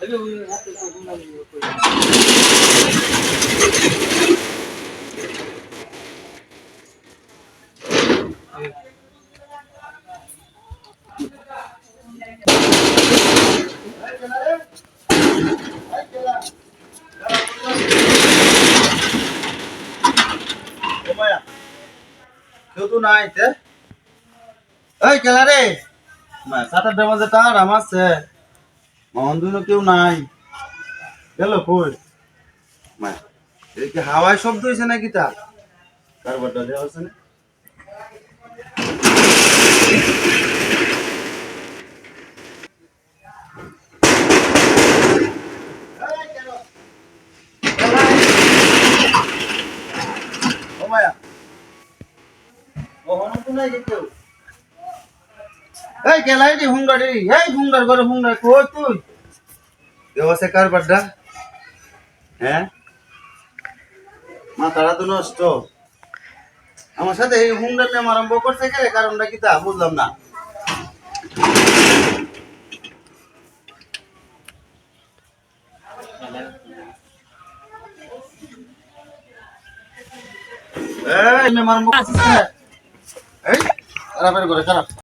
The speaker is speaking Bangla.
তো নাই তে এই কেলা রে সাতার মধ্যে তার আমারছে মহন দুনো কেউ নাই। গেল কই? হাওয়ায় শব্দ হয়েছে নাকি তা কারবারটা দেওয়া আছে না? ও মায়া ও হনু নাই কেউ? এই কেলাই রে হুঙ্গার এই? হুঙ্গার করে হুঙ্গার কই তুই? দেওয়া আছে কারবারটা। হ্যাঁ? মাথাটা তো নষ্ট। আমার সাথে এই হুঙ্গার নাম আরম্ভ করছে কে কারণটা কি তা বুঝলাম না। এই মেম আরম্ভ করছিস এই খারাপের করে খারাপ